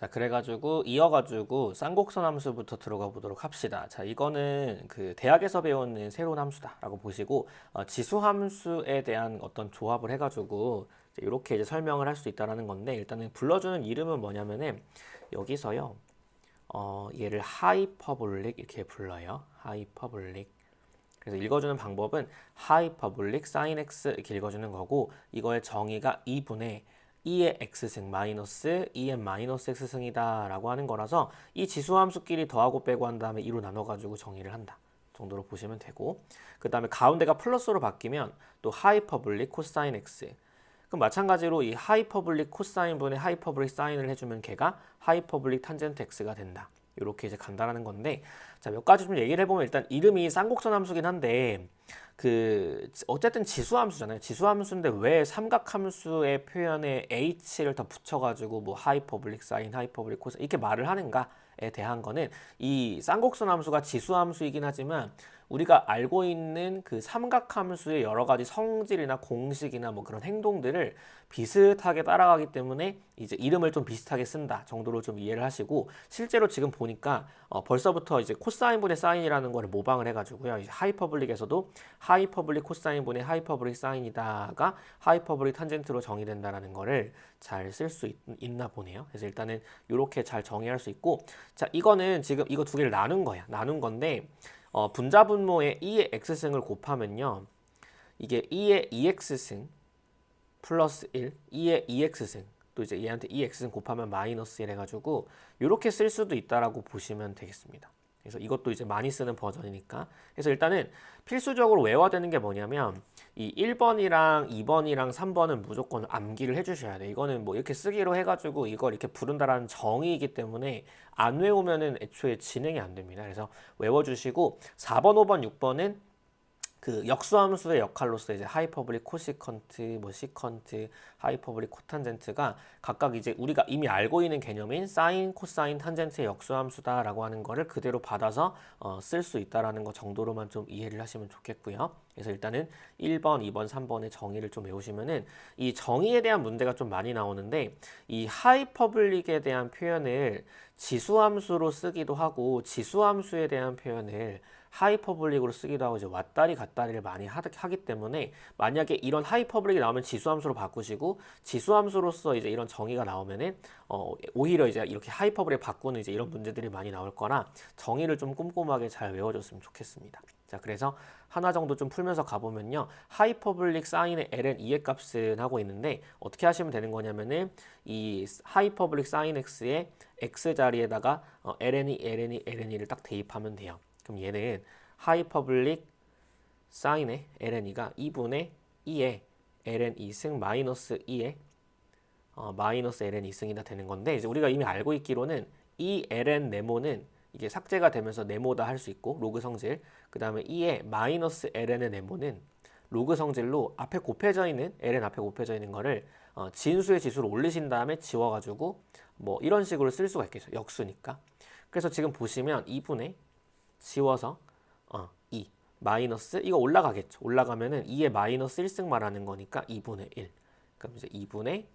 자, 그래가지고 이어가지고 쌍곡선 함수부터 들어가 보도록 합시다. 자, 이거는 그 대학에서 배우는 새로운 함수다라고 보시고 어, 지수 함수에 대한 어떤 조합을 해가지고 이제 이렇게 이제 설명을 할 수 있다라는 건데 일단은 불러주는 이름은 뭐냐면은 여기서요. 어, 얘를 하이퍼볼릭 이렇게 불러요. 하이퍼볼릭. 그래서 읽어주는 방법은 하이퍼볼릭 사인 x 이렇게 읽어주는 거고 이거의 정의가 2분의 2의 x승 마이너스 2의 마이너스 x승이다 라고 하는 거라서 이 지수함수끼리 더하고 빼고 한 다음에 2로 나눠가지고 정의를 한다 정도로 보시면 되고 그 다음에 가운데가 플러스로 바뀌면 또 하이퍼블릭 코사인 x. 그럼 마찬가지로 이 하이퍼블릭 코사인 분의 하이퍼블릭 사인을 해주면 걔가 하이퍼블릭 탄젠트 x가 된다 이렇게 이제 간다라는 건데 자 몇 가지 좀 얘기를 해보면 일단 이름이 쌍곡선 함수긴 한데 그 어쨌든 지수 함수잖아요. 지수 함수인데 왜 삼각 함수의 표현에 h를 더 붙여가지고 뭐 하이퍼블릭 사인, 하이퍼블릭 코사인 이렇게 말을 하는가에 대한 거는 이 쌍곡선 함수가 지수 함수이긴 하지만 우리가 알고 있는 그 삼각함수의 여러 가지 성질이나 공식이나 뭐 그런 행동들을 비슷하게 따라가기 때문에 이제 이름을 좀 비슷하게 쓴다 정도로 좀 이해를 하시고 실제로 지금 보니까 어 벌써부터 이제 코사인분의 사인이라는 거를 모방을 해가지고요. 하이퍼블릭에서도 하이퍼블릭 코사인분의 하이퍼블릭 사인이다가 하이퍼블릭 탄젠트로 정의된다라는 거를 잘 쓸 수 있나 보네요. 그래서 일단은 이렇게 잘 정의할 수 있고 자 이거는 지금 이거 두 개를 나눈 거야. 나눈 건데 어, 분자분모에 2의 x승을 곱하면요. 이게 2의 2x승 플러스 1, 2의 2x승 또 이제 얘한테 2x승 곱하면 마이너스 1 해가지고 이렇게 쓸 수도 있다라고 보시면 되겠습니다. 그래서 이것도 이제 많이 쓰는 버전이니까. 그래서 일단은 필수적으로 외워야 되는 게 뭐냐면 이 1번이랑 2번이랑 3번은 무조건 암기를 해주셔야 돼. 이거는 뭐 이렇게 쓰기로 해가지고 이걸 이렇게 부른다라는 정의이기 때문에 안 외우면은 애초에 진행이 안 됩니다. 그래서 외워주시고 4번, 5번, 6번은 그 역수함수의 역할로서 이제 하이퍼블릭 코시컨트, 뭐 시컨트, 하이퍼블릭 코탄젠트가 각각 이제 우리가 이미 알고 있는 개념인 사인, 코사인, 탄젠트의 역수함수다라고 하는 거를 그대로 받아서 어, 쓸 수 있다라는 거 정도로만 좀 이해를 하시면 좋겠고요. 그래서 일단은 1번, 2번, 3번의 정의를 좀 외우시면은 이 정의에 대한 문제가 좀 많이 나오는데 이 하이퍼블릭에 대한 표현을 지수함수로 쓰기도 하고 지수함수에 대한 표현을 하이퍼블릭으로 쓰기도 하고 이제 왔다리 갔다리를 많이 하, 기 때문에 만약에 이런 하이퍼블릭이 나오면 지수함수로 바꾸시고 지수함수로서 이제 이런 정의가 나오면은 어, 오히려 이제 이렇게 하이퍼블릭 바꾸는 이제 이런 문제들이 많이 나올 거라 정의를 좀 꼼꼼하게 잘 외워줬으면 좋겠습니다. 자 그래서 하나 정도 좀 풀면서 가보면요 하이퍼블릭 사인의 ln 2의 값은 하고 있는데 어떻게 하시면 되는 거냐면은 이 하이퍼블릭 사인 x의 x 자리에다가 어, ln이 ln이 ln이를 딱 대입하면 돼요. 그럼 얘는 하이 퍼블릭 사인의 ln이가 2분의 2의 ln 2승 마이너스 2의 어, 마이너스 ln 2승이다 되는 건데 이제 우리가 이미 알고 있기로는 이 ln 네모는 이게 삭제가 되면서 네모다 할 수 있고 로그 성질 그 다음에 2의 마이너스 ln의 네모는 로그 성질로 앞에 곱해져 있는 ln 앞에 곱해져 있는 거를 어, 진수의 지수를 올리신 다음에 지워가지고 뭐 이런 식으로 쓸 수가 있겠죠 역수니까. 그래서 지금 보시면 2분의 지워서 어, 2 마이너스 이거 올라가겠죠. 올라가면은 2의 마이너스 1승 말하는 거니까 2분의 1. 그럼 이제 2분의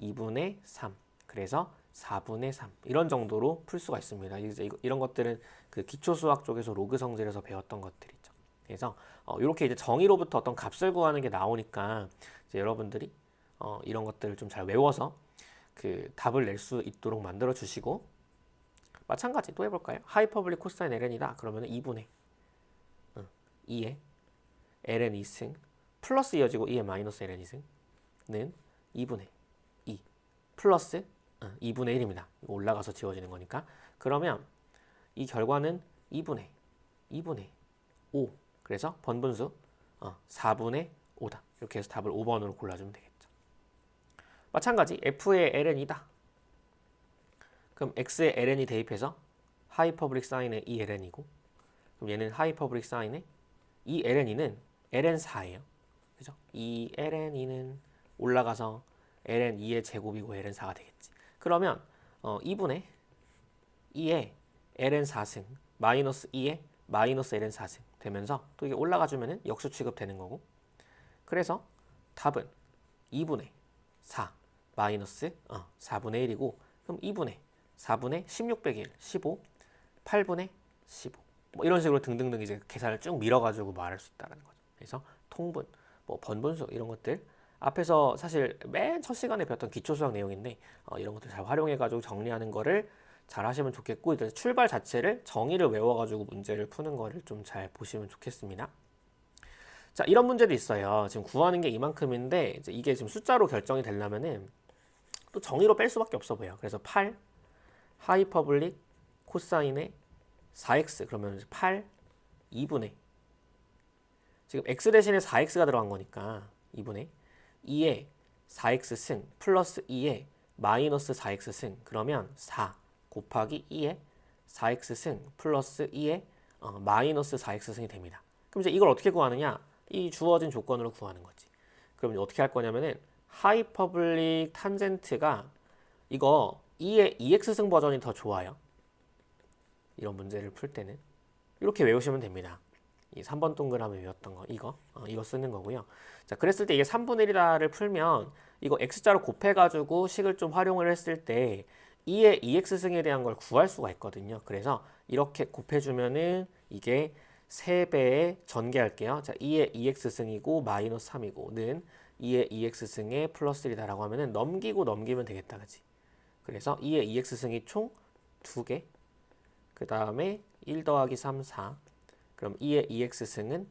2분의 3. 그래서 4분의 3 이런 정도로 풀 수가 있습니다. 이제 이런 것들은 그 기초 수학 쪽에서 로그 성질에서 배웠던 것들이죠. 그래서 어, 이렇게 이제 정의로부터 어떤 값을 구하는 게 나오니까 이제 여러분들이 어, 이런 것들을 좀 잘 외워서 그 답을 낼 수 있도록 만들어 주시고 마찬가지 또 해볼까요? 하이퍼블릭 코사인 ln이다. 그러면 2분의 어, 2의 ln 2승 플러스 이어지고 2의 마이너스 ln 2승는 2분의 2 플러스 어, 2분의 1입니다. 올라가서 지워지는 거니까. 그러면 이 결과는 2분의 2분의 5 그래서 번분수 어, 4분의 5다. 이렇게 해서 답을 5번으로 골라주면 되겠죠. 마찬가지 f의 ln이다. 그럼 x에 ln이 대입해서 하이퍼블릭 사인의 2ln이고 그럼 얘는 하이퍼블릭 사인의 2ln이는 ln4예요. 그죠? 2ln2는 올라가서 ln 2의 제곱이고 ln4가 되겠지. 그러면 어, 2분의 2의 ln 4승 마이너스 2의 마이너스 ln 4승 되면서 또 이게 올라가 주면은 역수 취급되는 거고. 그래서 답은 2분의 4 마이너스 어, 4분의 1이고 그럼 2분의 4분의 16 빼기 1, 15, 8분의 15. 뭐 이런 식으로 등등등 이제 계산을 쭉 밀어가지고 말할 수 있다는 거죠. 그래서 통분, 뭐 번분수 이런 것들 앞에서 사실 맨 첫 시간에 배웠던 기초수학 내용인데 어, 이런 것들 잘 활용해가지고 정리하는 거를 잘 하시면 좋겠고 일단 출발 자체를 정의를 외워가지고 문제를 푸는 거를 좀 잘 보시면 좋겠습니다. 자 이런 문제도 있어요. 지금 구하는 게 이만큼인데 이제 이게 지금 숫자로 결정이 되려면은 또 정의로 뺄 수밖에 없어 보여. 그래서 8 하이퍼블릭 코사인의 4x 그러면 8 2분의 지금 x 대신에 4x가 들어간 거니까 2분의 2에 4x 승 플러스 2에 마이너스 4x 승 그러면 4 곱하기 2에 4x 승 플러스 2에 어, 마이너스 4x 승이 됩니다. 그럼 이제 이걸 어떻게 구하느냐? 이 주어진 조건으로 구하는 거지. 그럼 어떻게 할 거냐면은 하이퍼블릭 탄젠트가 이거 2의 2x승 버전이 더 좋아요. 이런 문제를 풀 때는 이렇게 외우시면 됩니다. 이 3번 동그라미 외웠던 거 이거 어, 이거 쓰는 거고요. 자 그랬을 때 이게 3분의 1이다를 풀면 이거 x자로 곱해가지고 식을 좀 활용을 했을 때 2의 2x승에 대한 걸 구할 수가 있거든요. 그래서 이렇게 곱해주면은 이게 3배에 전개할게요. 자 2의 2x승이고 마이너스 3이고,는 2의 2x승에 플러스 1이다라고 하면은 넘기고 넘기면 되겠다. 그지? 그래서 2의 2x승이 총 2개 그 다음에 1 더하기 3, 4 그럼 2의 2x승은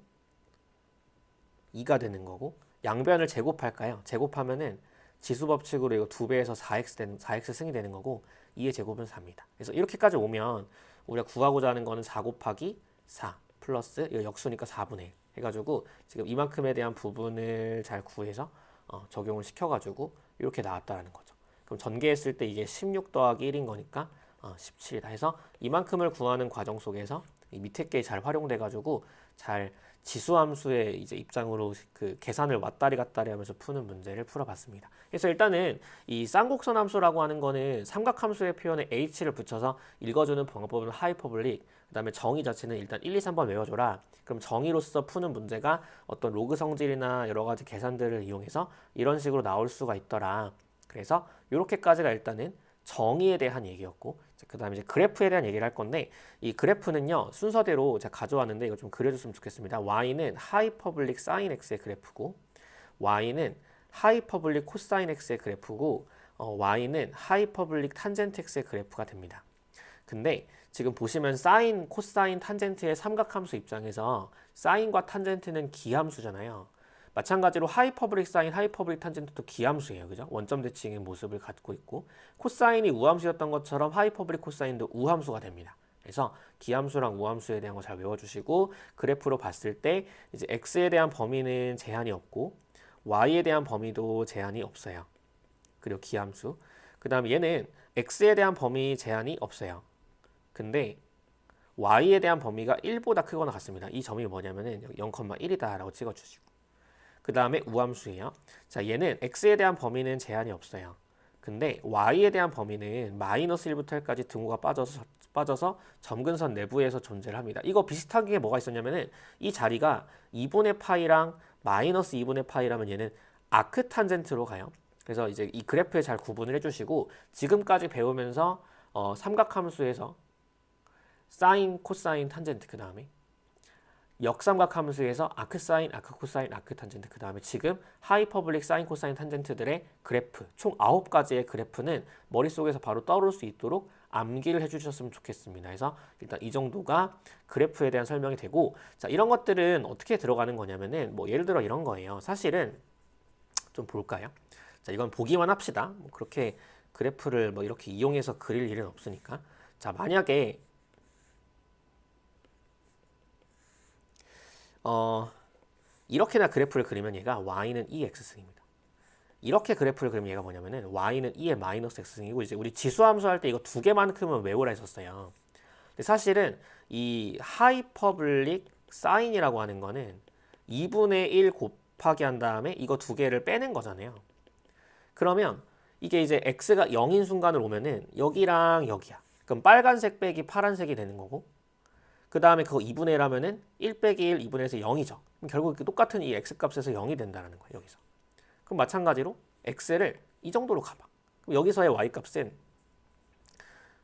2가 되는 거고 양변을 제곱할까요? 제곱하면은 지수 법칙으로 이거 2배에서 4x 되는 4x 승이 되는 거고 2의 제곱은 4입니다. 그래서 이렇게까지 오면 우리가 구하고자 하는 거는 4 곱하기 4 플러스 이거 역수니까 4분의 1 해가지고 지금 이만큼에 대한 부분을 잘 구해서 어, 적용을 시켜가지고 이렇게 나왔다라는 거죠. 그럼 전개했을 때 이게 16 더하기 1인 거니까 어, 17이다 해서 이만큼을 구하는 과정 속에서 이 밑에 게 잘 활용돼 가지고 잘 지수함수의 이제 입장으로 그 계산을 왔다리 갔다리 하면서 푸는 문제를 풀어봤습니다. 그래서 일단은 이 쌍곡선 함수라고 하는 거는 삼각함수의 표현에 h를 붙여서 읽어주는 방법은 하이퍼블릭 그 다음에 정의 자체는 일단 1, 2, 3번 외워줘라. 그럼 정의로서 푸는 문제가 어떤 로그 성질이나 여러 가지 계산들을 이용해서 이런 식으로 나올 수가 있더라. 그래서 이렇게까지가 일단은 정의에 대한 얘기였고 그 다음에 이제 그래프에 대한 얘기를 할 건데 이 그래프는요 순서대로 제가 가져왔는데 이거 좀 그려줬으면 좋겠습니다. y는 하이퍼블릭 사인 x의 그래프고 y는 하이퍼블릭 코사인 x의 그래프고 어, y는 하이퍼블릭 탄젠트 x의 그래프가 됩니다. 근데 지금 보시면 사인, 코사인, 탄젠트의 삼각함수 입장에서 사인과 탄젠트는 기함수잖아요. 마찬가지로 하이퍼블릭 사인, 하이퍼블릭 탄젠트도 기함수예요. 그죠? 원점 대칭의 모습을 갖고 있고 코사인이 우함수였던 것처럼 하이퍼블릭 코사인도 우함수가 됩니다. 그래서 기함수랑 우함수에 대한 거 잘 외워주시고 그래프로 봤을 때 이제 x에 대한 범위는 제한이 없고 y에 대한 범위도 제한이 없어요. 그리고 기함수. 그 다음에 얘는 x에 대한 범위 제한이 없어요. 근데 y에 대한 범위가 1보다 크거나 같습니다. 이 점이 뭐냐면은 0,1이다 라고 찍어주시고 그 다음에 우함수예요. 자, 얘는 x에 대한 범위는 제한이 없어요. 근데 y에 대한 범위는 마이너스 1부터 1까지 등호가 빠져서 빠져서 점근선 내부에서 존재를 합니다. 이거 비슷한 게 뭐가 있었냐면은 이 자리가 2분의 파이랑 마이너스 2분의 파이라면 얘는 아크 탄젠트로 가요. 그래서 이제 이 그래프에 잘 구분을 해주시고 지금까지 배우면서 어, 삼각함수에서 사인, 코사인, 탄젠트 그 다음에 역삼각 함수에서 아크 사인, 아크 코사인, 아크 탄젠트 그 다음에 지금 하이퍼블릭 사인, 코사인, 탄젠트들의 그래프 총 9가지의 그래프는 머릿속에서 바로 떠오를 수 있도록 암기를 해주셨으면 좋겠습니다. 그래서 일단 이 정도가 그래프에 대한 설명이 되고 자 이런 것들은 어떻게 들어가는 거냐면은 뭐 예를 들어 이런 거예요. 사실은 좀 볼까요? 자 이건 보기만 합시다. 뭐 그렇게 그래프를 뭐 이렇게 이용해서 그릴 일은 없으니까 자 만약에 어, 이렇게나 그래프를 그리면 얘가 y는 2x승입니다. 이렇게 그래프를 그리면 얘가 뭐냐면은 y는 2의 마이너스 x승이고 이제 우리 지수 함수 할 때 이거 두 개만큼은 외우라 했었어요. 근데 사실은 이 하이퍼블릭 사인이라고 하는 거는 2분의 1 곱하기 한 다음에 이거 두 개를 빼는 거잖아요. 그러면 이게 이제 x가 0인 순간을 오면은 여기랑 여기야. 그럼 빨간색 빼기 파란색이 되는 거고 그 다음에 그거 2분의 1 하면은 1 빼기 1, 2분의 1에서 0이죠. 그럼 결국 똑같은 이 x값에서 0이 된다는 거예요. 여기서. 그럼 마찬가지로 x를 이 정도로 가봐. 그럼 여기서의 y값은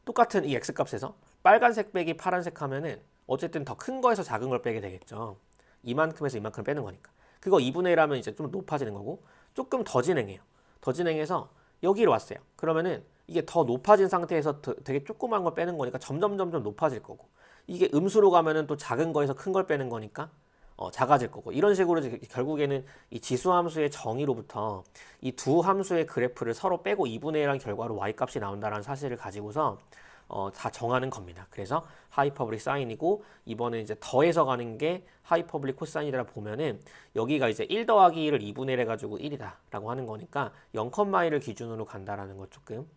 똑같은 이 x값에서 빨간색 빼기 파란색 하면은 어쨌든 더 큰 거에서 작은 걸 빼게 되겠죠. 이만큼에서 이만큼 빼는 거니까. 그거 2분의 1 하면 이제 좀 높아지는 거고 조금 더 진행해요. 더 진행해서 여기로 왔어요. 그러면은 이게 더 높아진 상태에서 더- 되게 조그만 걸 빼는 거니까 점점 점점 높아질 거고 이게 음수로 가면은 또 작은 거에서 큰 걸 빼는 거니까 어, 작아질 거고 이런 식으로 결국에는 이 지수 함수의 정의로부터 이 두 함수의 그래프를 서로 빼고 2분의 1한 결과로 y 값이 나온다는 사실을 가지고서 어, 다 정하는 겁니다. 그래서 하이퍼블릭 사인이고 이번에 이제 더해서 가는 게 하이퍼블릭 코사인이라 보면은 여기가 이제 1 더하기 1을 2분의 1 해가지고 1이다라고 하는 거니까 0,1을 기준으로 간다라는 거 조금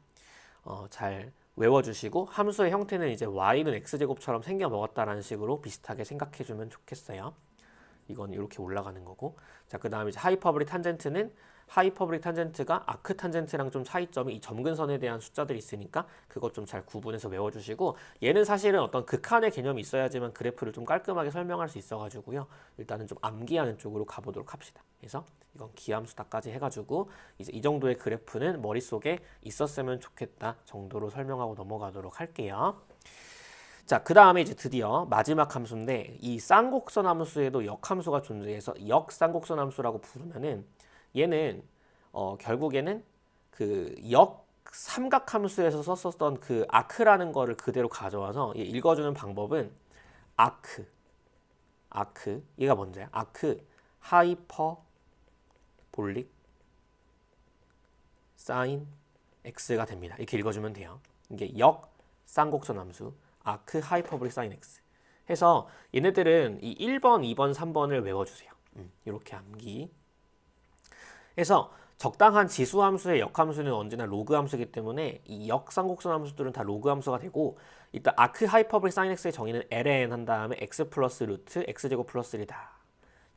어, 잘 외워주시고 함수의 형태는 이제 y는 x제곱처럼 생겨 먹었다라는 식으로 비슷하게 생각해주면 좋겠어요. 이건 이렇게 올라가는 거고. 자 그 다음에 하이퍼블릭 탄젠트는 하이퍼블릭 탄젠트가 아크 탄젠트랑 좀 차이점이 이 점근선에 대한 숫자들이 있으니까 그것 좀 잘 구분해서 외워주시고 얘는 사실은 어떤 극한의 개념이 있어야지만 그래프를 좀 깔끔하게 설명할 수 있어가지고요. 일단은 좀 암기하는 쪽으로 가보도록 합시다. 그래서 이건 기함수다까지 해가지고 이제 이 정도의 그래프는 머릿속에 있었으면 좋겠다 정도로 설명하고 넘어가도록 할게요 자, 그 다음에 이제 드디어 마지막 함수인데 이 쌍곡선 함수에도 역함수가 존재해서 역쌍곡선 함수라고 부르면은 얘는 어, 결국에는 그 역 삼각함수에서 썼었던 그 아크라는 거를 그대로 가져와서 얘 읽어주는 방법은 아크 아크 얘가 뭔지야? 아크 하이퍼볼릭 사인 x가 됩니다. 이렇게 읽어주면 돼요. 이게 역 쌍곡선 함수 아크 하이퍼블릭 사인 x 해서 얘네들은 이 1번, 2번, 3번을 외워주세요. 음, 이렇게 암기. 해서 적당한 지수 함수의 역함수는 언제나 로그 함수이기 때문에 이 역쌍곡선 함수들은 다 로그 함수가 되고 일단 아크 하이퍼블릭 사인 x의 정의는 ln 한 다음에 x 플러스 루트 x제곱 플러스 1이다.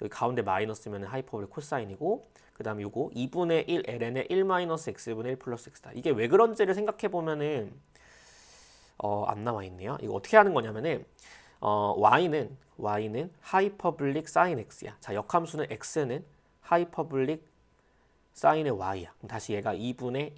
여기 가운데 마이너스면 하이퍼블릭 코사인이고 그 다음에 요거 2분의 1 ln의 1 마이너스 x분의 1 플러스 x다. 이게 왜 그런지를 생각해 보면은 어, 안 나와 있네요. 이거 어떻게 하는 거냐면은 어, y는 y는 하이퍼블릭 사인 x야. 자, 역함수는 x는 하이퍼블릭 사인의 y야. 그럼 다시 얘가 2분의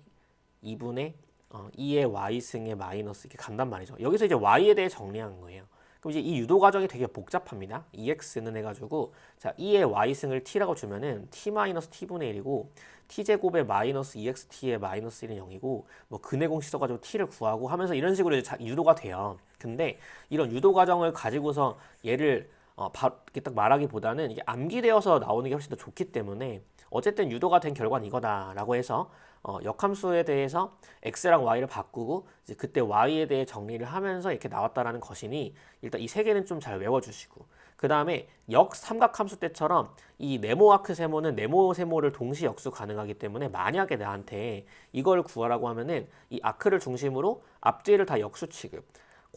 2분의 어, 2의 y 승의 마이너스 이렇게 간단 말이죠. 여기서 이제 y에 대해 정리한 거예요. 그럼 이제 이 유도 과정이 되게 복잡합니다. 2x는 해가지고 자 2의 y 승을 t라고 주면은 t 마이너스 t분의 1이고 t 제곱의 마이너스 2xt의 마이너스 1은 0이고 뭐 근해 공식 써가지고 t를 구하고 하면서 이런 식으로 이제 자- 유도가 돼요. 근데 이런 유도 과정을 가지고서 얘를 어, 바, 이렇게 딱 말하기보다는 이게 암기되어서 나오는 게 훨씬 더 좋기 때문에 어쨌든 유도가 된 결과는 이거다라고 해서 어, 역함수에 대해서 x랑 y를 바꾸고 이제 그때 y에 대해 정리를 하면서 이렇게 나왔다라는 것이니 일단 이 세 개는 좀 잘 외워주시고 그 다음에 역 삼각함수 때처럼 이 네모 아크 세모는 네모 세모를 동시 역수 가능하기 때문에 만약에 나한테 이걸 구하라고 하면은 이 아크를 중심으로 앞뒤를 다 역수 취급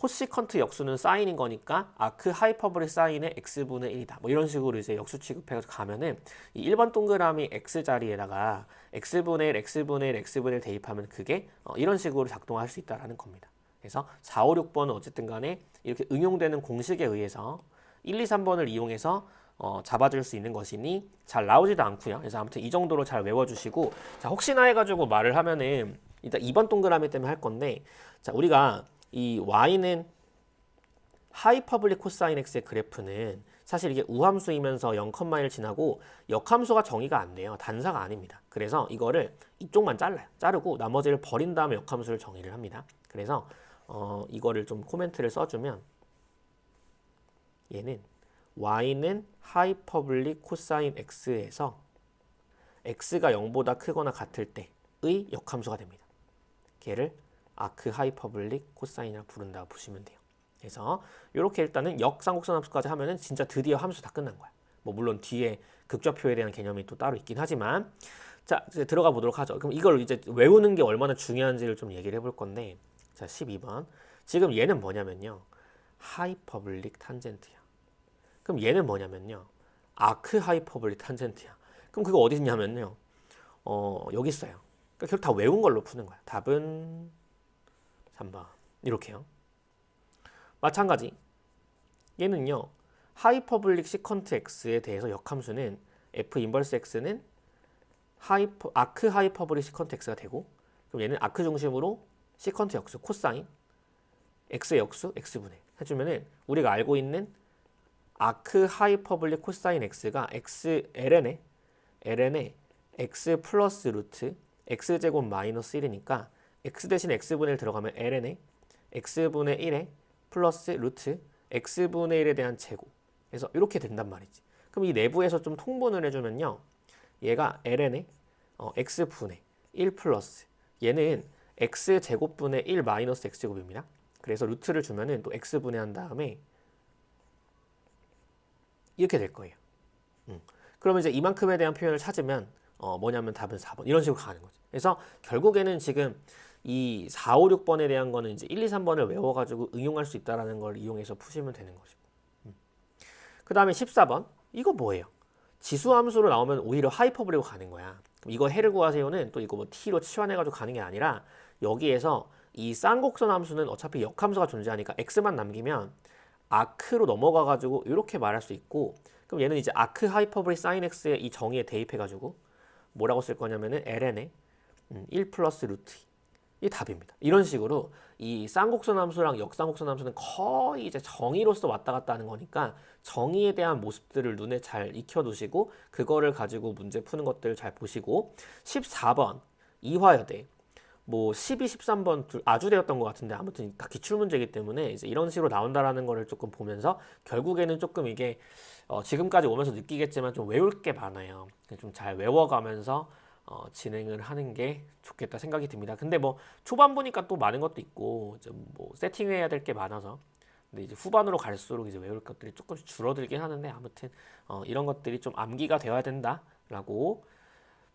코시컨트 역수는 사인인 거니까 아크 하이퍼블릭 사인의 x분의 1이다. 뭐 이런 식으로 이제 역수 취급해서 가면은 이 1번 동그라미 x 자리에다가 x분의 1, x분의 1, x분의 1 대입하면 그게 어, 이런 식으로 작동할 수 있다라는 겁니다. 그래서 4, 5, 6번은 어쨌든 간에 이렇게 응용되는 공식에 의해서 1, 2, 3번을 이용해서 어, 잡아줄 수 있는 것이니 잘 나오지도 않고요. 그래서 아무튼 이 정도로 잘 외워주시고 자 혹시나 해가지고 말을 하면은 일단 2번 동그라미 때문에 할 건데 자 우리가 이 y는 하이퍼블릭 코사인 x의 그래프는 사실 이게 우함수이면서 0,1 지나고 역함수가 정의가 안 돼요. 단사가 아닙니다. 그래서 이거를 이쪽만 잘라요. 자르고 나머지를 버린 다음에 역함수를 정의를 합니다. 그래서 어, 이거를 좀 코멘트를 써주면 얘는 y는 하이퍼블릭 코사인 x에서 x가 0보다 크거나 같을 때의 역함수가 됩니다. 걔를 아크 하이퍼블릭 코사인이라 부른다고 보시면 돼요. 그래서 이렇게 일단은 역쌍곡선 함수까지 하면은 진짜 드디어 함수 다 끝난 거야. 뭐 물론 뒤에 극좌표에 대한 개념이 또 따로 있긴 하지만 자 이제 들어가 보도록 하죠. 그럼 이걸 이제 외우는 게 얼마나 중요한지를 좀 얘기를 해볼 건데 자 12번 지금 얘는 뭐냐면요 하이퍼블릭 탄젠트야. 그럼 얘는 뭐냐면요 아크 하이퍼블릭 탄젠트야. 그럼 그거 어디 있냐면요 어 여기 있어요. 그러니까 결국 다 외운 걸로 푸는 거야. 답은 3번 이렇게요. 마찬가지 얘는요 하이퍼블릭 시컨트 x에 대해서 역함수는 f 인버스 x는 하이퍼 아크 하이퍼블릭 시컨트 x가 되고 그럼 얘는 아크 중심으로 시컨트 역수 코사인 x의 역수 x분의 해주면은 우리가 알고 있는 아크 하이퍼블릭 코사인 x가 x ln의 ln의 x 플러스 루트 x 제곱 마이너스 1이니까 x 대신 x분의 1 들어가면 ln의 x분의 1에 플러스 루트 x분의 1에 대한 제곱 그래서 이렇게 된단 말이지 그럼 이 내부에서 좀 통분을 해주면요 얘가 ln의 어, x분의 1 플러스 얘는 x 제곱분의 1 마이너스 x 제곱입니다 그래서 루트를 주면은 또 x분의 한 다음에 이렇게 될 거예요. 음. 그러면 이제 이만큼에 대한 표현을 찾으면 어, 뭐냐면 답은 4번 이런 식으로 가는 거죠. 그래서 결국에는 지금 이 4, 5, 6번에 대한 거는 이제 1, 2, 3번을 외워가지고 응용할 수 있다라는 걸 이용해서 푸시면 되는 것이고. 음. 그 다음에 14번 이거 뭐예요? 지수 함수로 나오면 오히려 하이퍼블릭으로 가는 거야. 이거 해를 구하세요는 또 이거 뭐 t로 치환해가지고 가는 게 아니라 여기에서 이 쌍곡선 함수는 어차피 역함수가 존재하니까 x만 남기면 아크로 넘어가가지고 이렇게 말할 수 있고 그럼 얘는 이제 아크 하이퍼블릭 사인 x의 이 정의에 대입해가지고 뭐라고 쓸 거냐면은 ln의 음, 1 플러스 루트 이 답입니다. 이런 식으로 이 쌍곡선 함수랑 역쌍곡선 함수는 거의 이제 정의로서 왔다 갔다 하는 거니까 정의에 대한 모습들을 눈에 잘 익혀 두시고 그거를 가지고 문제 푸는 것들 잘 보시고 14번 이화여대 뭐 12, 13번 둘 아주대였던 것 같은데 아무튼 다 기출 문제이기 때문에 이제 이런 식으로 나온다라는 거를 조금 보면서 결국에는 조금 이게 어 지금까지 오면서 느끼겠지만 좀 외울 게 많아요. 좀 잘 외워가면서 어 진행을 하는 게 좋겠다 생각이 듭니다. 근데 뭐 초반 보니까 또 많은 것도 있고 이제 뭐 세팅해야 될 게 많아서 근데 이제 후반으로 갈수록 이제 외울 것들이 조금씩 줄어들긴 하는데 아무튼 어 이런 것들이 좀 암기가 되어야 된다라고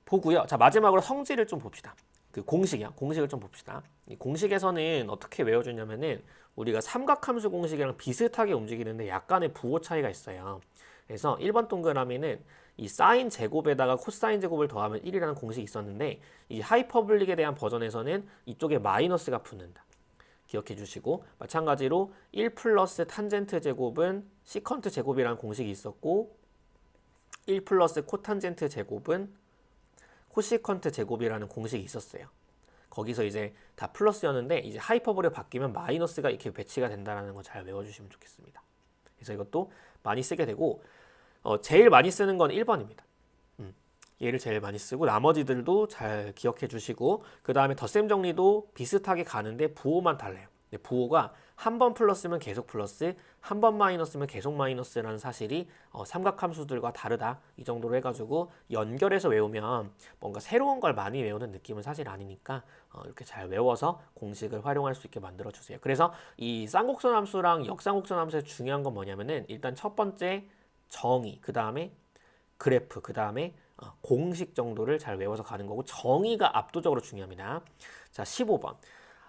보고요. 자 마지막으로 성질을 좀 봅시다. 그 공식이야. 공식을 좀 봅시다. 이 공식에서는 어떻게 외워주냐면은 우리가 삼각함수 공식이랑 비슷하게 움직이는데 약간의 부호 차이가 있어요. 그래서 1번 동그라미는 이 사인 제곱에다가 코사인 제곱을 더하면 1이라는 공식이 있었는데 이 하이퍼블릭에 대한 버전에서는 이쪽에 마이너스가 붙는다. 기억해 주시고 마찬가지로 1 플러스 탄젠트 제곱은 시컨트 제곱이라는 공식이 있었고 1 플러스 코탄젠트 제곱은 코시컨트 제곱이라는 공식이 있었어요. 거기서 이제 다 플러스였는데 이제 하이퍼볼에 바뀌면 마이너스가 이렇게 배치가 된다는 거잘 외워주시면 좋겠습니다. 그래서 이것도 많이 쓰게 되고 어, 제일 많이 쓰는 건 1번입니다. 음, 얘를 제일 많이 쓰고 나머지들도 잘 기억해 주시고 그 다음에 덧셈 정리도 비슷하게 가는데 부호만 달라요. 부호가 한 번 플러스면 계속 플러스, 한 번 마이너스면 계속 마이너스라는 사실이 어, 삼각함수들과 다르다. 이 정도로 해가지고 연결해서 외우면 뭔가 새로운 걸 많이 외우는 느낌은 사실 아니니까 어, 이렇게 잘 외워서 공식을 활용할 수 있게 만들어 주세요. 그래서 이 쌍곡선 함수랑 역쌍곡선 함수의 중요한 건 뭐냐면은 일단 첫 번째 정의, 그 다음에 그래프, 그 다음에 어, 공식 정도를 잘 외워서 가는 거고 정의가 압도적으로 중요합니다. 자, 15번.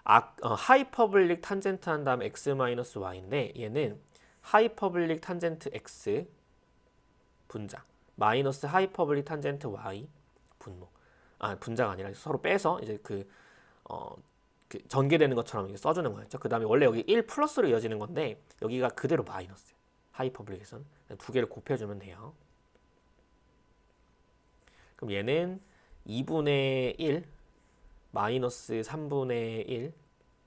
아, 어, 하이퍼블릭 탄젠트 한 다음 x 마이너스 y인데 얘는 하이퍼블릭 탄젠트 x 분자 마이너스 하이퍼블릭 탄젠트 y 분모 아 분자가 아니라 서로 빼서 이제 그 어, 그 전개되는 것처럼 써주는 거였죠. 그 다음에 원래 여기 1 플러스로 이어지는 건데 여기가 그대로 마이너스 하이퍼블릭에서는 두 개를 곱해주면 돼요. 그럼 얘는 2분의 1 마이너스 3분의 1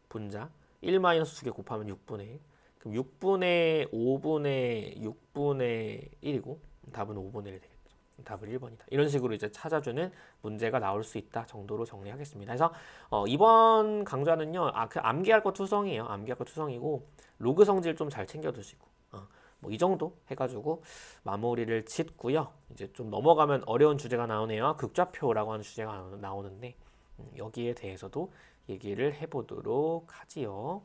분자 1 마이너스 두개 곱하면 6분의 1 그럼 6분의 5분의 6분의 1이고 답은 5분의 1이 되겠죠. 답은 1번이다. 이런 식으로 이제 찾아주는 문제가 나올 수 있다 정도로 정리하겠습니다. 그래서 어, 이번 강좌는요, 아, 그 암기할 거 투성이에요. 암기할 거 투성이고 로그 성질 좀 잘 챙겨두시고 어, 뭐 이 정도 해가지고 마무리를 짓고요. 이제 좀 넘어가면 어려운 주제가 나오네요. 극좌표라고 하는 주제가 나오는데 음, 여기에 대해서도 얘기를 해보도록 하지요.